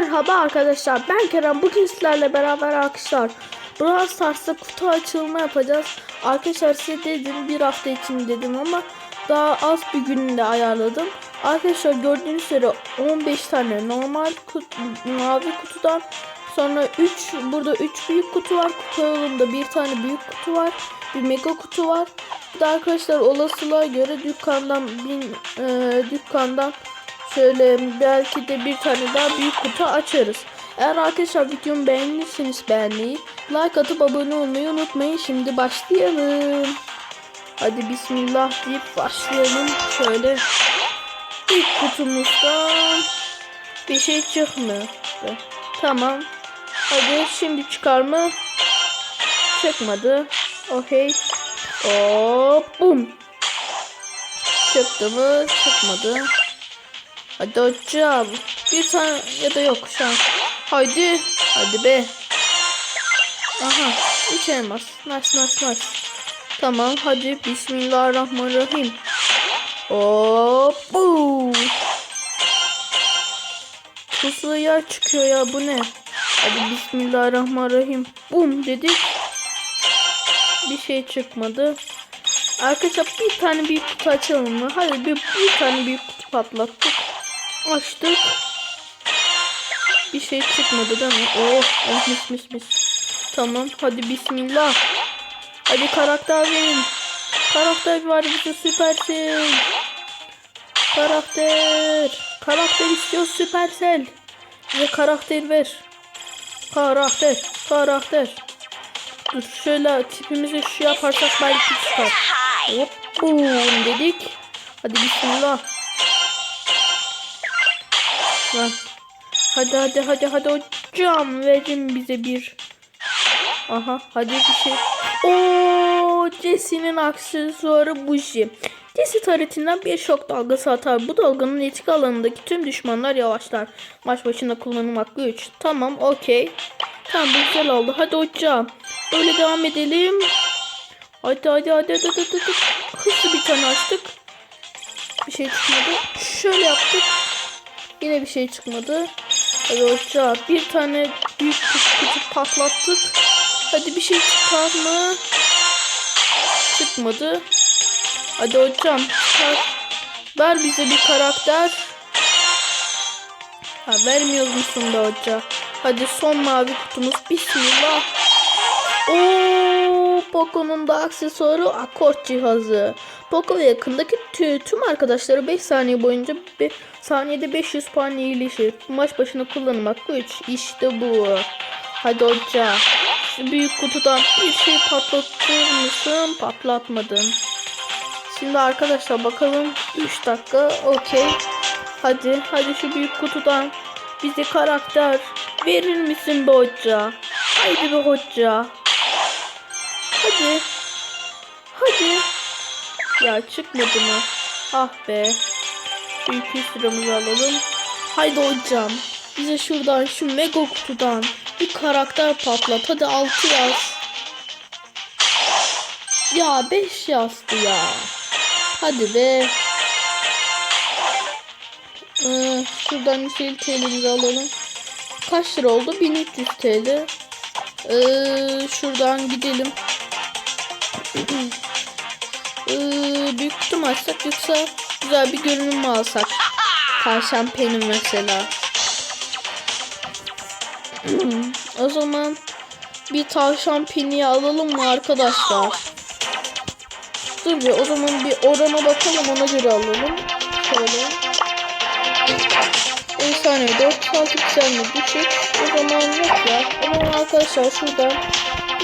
Merhaba arkadaşlar ben Kerem. Bugün sizlerle beraber arkadaşlar Brawl Stars'ta kutu açılma yapacağız. Arkadaşlar size dedim bir hafta için dedim ama daha az bir günde ayarladım. Arkadaşlar gördüğünüz üzere 15 tane normal kutu, mavi kutudan Sonra 3 burada 3 büyük kutu var. Kutu yolunda bir tane büyük kutu var bir mega kutu var. Bir de arkadaşlar olasılığa göre dükkandan bin e, dükkandan Şöyle belki de bir tane daha büyük kutu açarız. Eğer arkadaşlar videomu beğendiyseniz beğenmeyi, like atıp abone olmayı unutmayın. Şimdi başlayalım. Hadi bismillah deyip başlayalım. Şöyle ilk kutumuzdan bir şey çıkmıyor. Tamam. Hadi şimdi çıkar mı? Çıkmadı. Okey. Hop bum. Çıktı mı? Çıkmadı. Hadi hocam. Bir tane ya da yok şu an. Haydi. Hadi be. Aha. Üç elmas. Nice nice nice. Tamam hadi. Bismillahirrahmanirrahim. Hop. Pusula yer çıkıyor ya bu ne? Hadi Bismillahirrahmanirrahim. Bum dedik. Bir şey çıkmadı. Arkadaşlar bir tane büyük kutu açalım mı? Hadi bir, bir tane büyük kutu patlattık. Açtık. Bir şey çıkmadı değil mi? Oh, oh mis mis mis. Tamam hadi bismillah. Hadi karakter verin. Karakter var bize süpersin. Karakter. Karakter istiyor süpersel. Bize karakter ver. Karakter. Karakter. Dur şöyle tipimizi şu yaparsak belki çıkar. Hop dedik. Hadi bismillah. Lan. Hadi hadi hadi hadi hocam verin bize bir. Aha hadi bir şey. Oo Jesse'nin aksesuarı Buji. Jesse taretinden bir şok dalgası atar. Bu dalganın etki alanındaki tüm düşmanlar yavaşlar. Maç başında kullanım hakkı 3. Tamam okey. Tamam güzel oldu. Hadi hocam. Böyle devam edelim. Hadi hadi hadi hadi hadi. hadi. Hızlı bir tane açtık. Bir şey çıkmadı. Şöyle yaptık. Yine bir şey çıkmadı. Hadi hocam bir tane büyük kutu patlattık. Hadi bir şey çıkar mı? Çıkmadı. Hadi hocam çıkar. Ver bize bir karakter. Ha vermiyor musun be hoca? Hadi son mavi kutumuz. Bismillah. Oo, Poco'nun da aksesuarı akort cihazı. Poco yakındaki tü- tüm arkadaşları 5 saniye boyunca bir saniyede 500 puan iyileşir. Maç başına kullanım hakkı 3. İşte bu. Hadi hoca. Büyük kutudan bir şey patlatır mısın? Patlatmadın. Şimdi arkadaşlar bakalım 3 dakika okey. Hadi hadi şu büyük kutudan bize karakter verir misin be hoca? Haydi be hoca. Hadi. Hadi. Ya çıkmadı mı? Ah be. İki sıramızı alalım. Haydi hocam. Bize şuradan şu mega kutudan bir karakter patlat. Hadi 6 yaz. Ya 5 yazdı ya. Hadi be. Ee, şuradan 150 TL'mizi alalım. Kaç lira oldu? 1300 TL. Ee, şuradan gidelim. ee, büyük kutu mu açsak yoksa güzel bir görünüm alsak? Tavşan peni mesela. o zaman bir tavşan peni alalım mı arkadaşlar? Dur bir o zaman bir orana bakalım ona göre alalım. Şöyle. Efsane 4 saat yükselme düşük. O zaman yok ya. O zaman arkadaşlar şuradan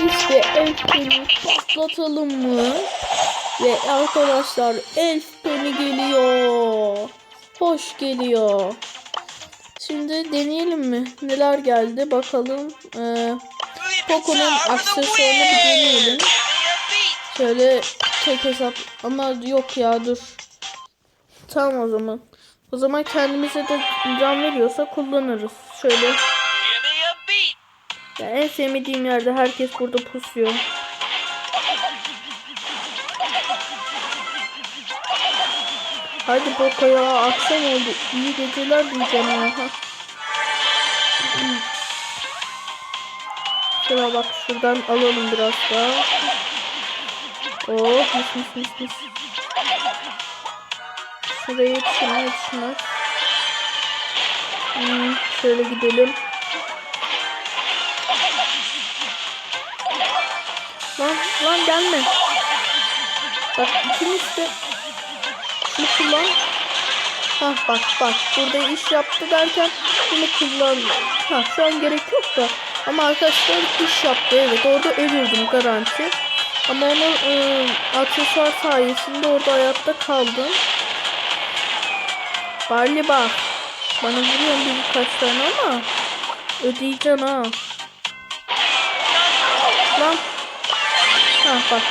işte elf peni patlatalım mı? Ve arkadaşlar elf peni geliyor. Hoş geliyor. Şimdi deneyelim mi? Neler geldi bakalım. Ee, Poco'nun aksesuarını bir deneyelim. Şöyle tek hesap ama yok ya dur. Tamam o zaman. O zaman kendimize de can veriyorsa kullanırız. Şöyle. Ya en sevmediğim yerde herkes burada pusuyor. Hadi Boko ya akşam oldu. İyi geceler diyeceğim ya. Şuna bak şuradan alalım biraz daha. Oh mis mis mis mis. Şuraya yetişin yetişin. Hmm, şöyle gidelim. Lan lan gelme. Bak ikimiz de şunu kullan. Ha bak bak burada iş yaptı derken bunu kullan. Ha şu an gerek yok da. Ama arkadaşlar iş yaptı evet orada ölürdüm garanti. Ama onun ıı, aksesuar sayesinde orada hayatta kaldım. Barley bak. Bana vuruyorsun bir birkaç tane ama ödeyeceksin ha. Lan. Ha bak.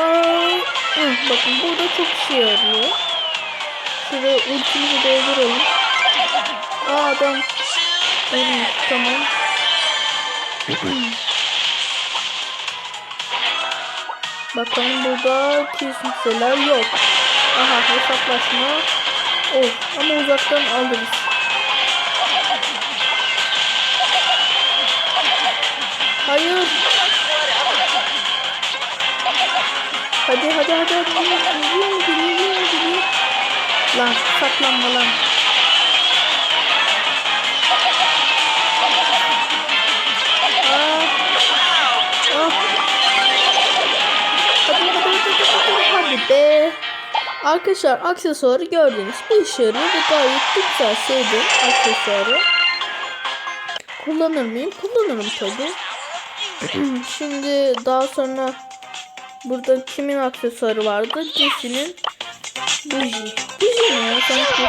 Aa, hı, bakın burada çok işe yarıyor. Şuraya ultimizi dolduralım. Aa adam ölmüş tamam. Bakalım burada kimseler yok. Aha hesaplaşma. Oh ama uzaktan alırız. Hayır. Hadi hadi hadi hadi. Geliyor geliyor mu geliyor Lan saklanma lan. Ah. Hadi be. Arkadaşlar aksesuarı gördünüz. Bir yarıyor ve gayet güzel sevdim aksesuarı. Kullanır mıyım? Kullanırım tabi. Şimdi daha sonra burada kimin aksesuarı vardı? Jesse'nin Buji. Buji ne ya sanki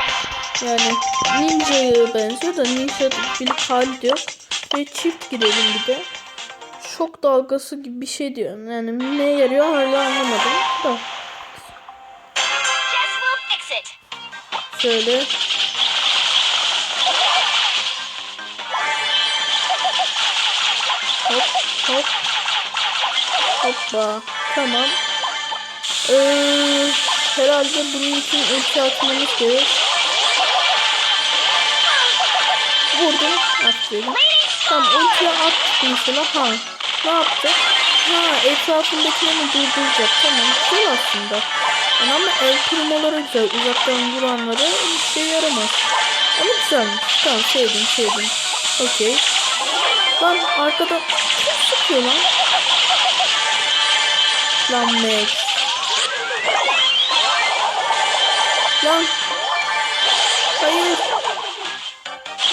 yani Ninja'ya benziyor da Ninja bir hali diyor. Ve çift girelim bir de. Şok dalgası gibi bir şey diyor. Yani ne yarıyor hala anlamadım da. Şöyle. Hop hop. Hoppa. Tamam. Ee, herhalde bunun için ulti atmamız gerek. Vurdum. Aferin. Tamam ultiye attık mesela. Ha. Ne yaptık? Ha etrafındakilerini durduracak. Tamam. Güzel aslında. Yani ama el kırmaları güzel. Uzaktan vuranları bir şey yaramaz. Ama güzelmiş. Tamam sevdim sevdim. Okey. Lan arkada kim sıkıyor lan? Lan Max. Lan. Hayır.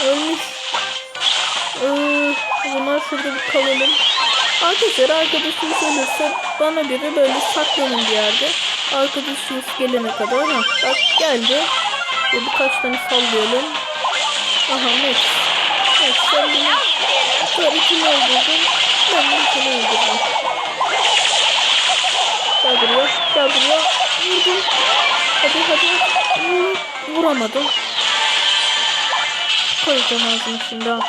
Ölmüş. Ee, o zaman şurada bir kalalım. Arkadaşlar arkadaşınız ölürse bana göre böyle saklanın bir yerde. Arkadaşınız gelene kadar. Ha, bak geldi. Ve birkaç tane sallayalım. Aha Max. Max sen beni Tabii öldürdün. Ben seni öldürdüm. Gel buraya. Vurdum. Hadi hadi. Vur. Vuramadım. Koyacağım ağzını şimdi al.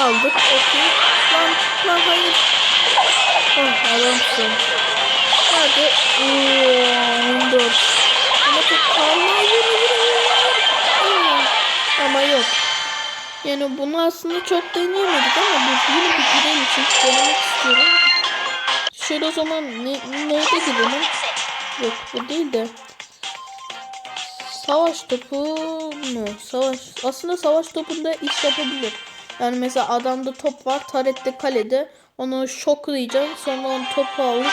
Aldık. Okey. Lan lan hayır. Oh adamsın. Hadi. Oo, 14. Ama çok kalma. Hayır hayır hayır. Ama yok. Yani bunu aslında çok deneyemedik ama bu yine bir girelim çünkü denemek istiyorum. Şöyle o zaman ne, neyde girelim? Yok bu değil de. Savaş topu mu? Savaş. Aslında savaş topunda iş yapabilir. Yani mesela adamda top var. Tarette kalede. Onu şoklayacağım. Sonra onu topu alıp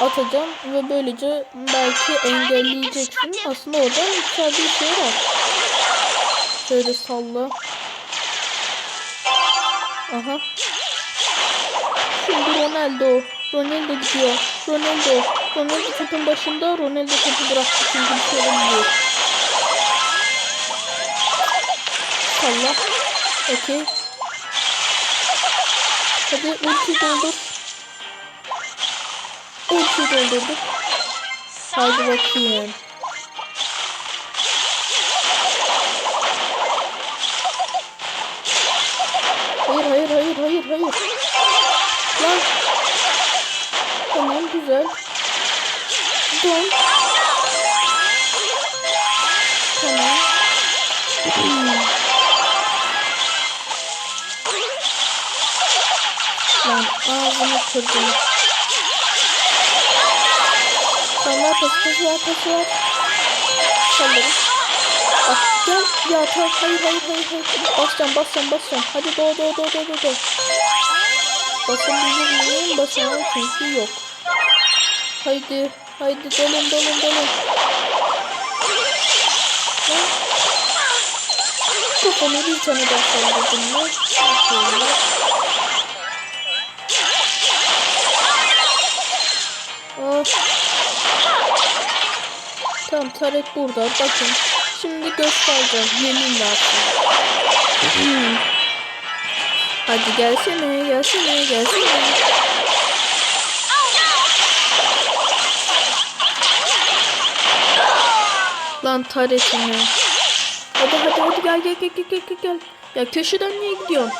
atacağım. Ve böylece belki engelleyeceksin. Aslında oradan yükseldiği şey var. Şöyle salla. Aha. Şimdi Ronaldo. Ronaldo gidiyor. Ronaldo. Ronaldo topun başında. Ronaldo topu bıraktı. Çünkü bir şey olmuyor. Salla. Okey. Hadi ulti doldur. Ulti doldurduk. Hadi bakayım. Hayır hayır hayır hayır hayır. güzel. Dön. Tamam. Lan ağzını kırdım. Tamam pas pas ver pas ver. Sallarım. Ah, gel ya tamam hayır hayır hayır hayır. Basacağım basacağım basacağım. Hadi doğ doğ doğ doğ doğ. Basın bizim miyim? Basın çünkü yok. Haydi haydi dolun dolun. Lan. Kafamı bir tane daha saldırdım mı? Şöyle. Of. Tamam Tarek burada. Bakın. Şimdi göstereceğim. Yeminle artık. Hadi gelsene, gelsene, gelsene. Lan Tarek'im ya. Hadi hadi hadi gel gel gel gel gel gel. Ya köşeden niye gidiyorsun?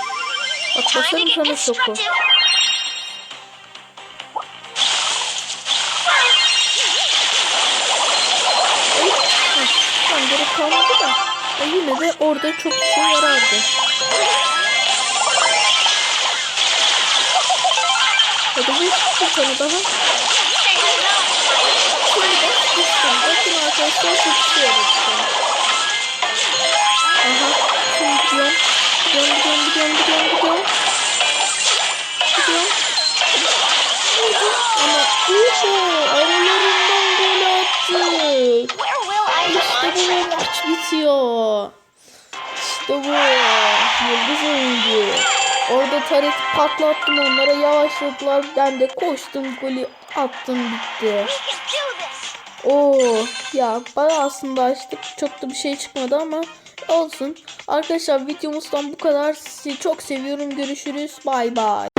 Bak basarım sana şoku. Tam gerek kalmadı da. E yine de orada çok işe yarardı. Hadi bir tane daha. Arkadaşlar tutuyoruz. Aha. Şimdi gidiyorum. Gidiyorum gidiyorum gidiyorum gidiyorum gidiyorum. Gidiyorum. Ama Uhu aralarından gol I İşte bu maç bitiyor. İşte bu. Yıldız oyuncu. Orada Tarek patlattım onlara yavaşladılar. Ben de koştum golü attım bitti. Oo ya bana aslında açtık çok da bir şey çıkmadı ama olsun. Arkadaşlar videomuzdan bu kadar. Sizi çok seviyorum. Görüşürüz. Bay bay.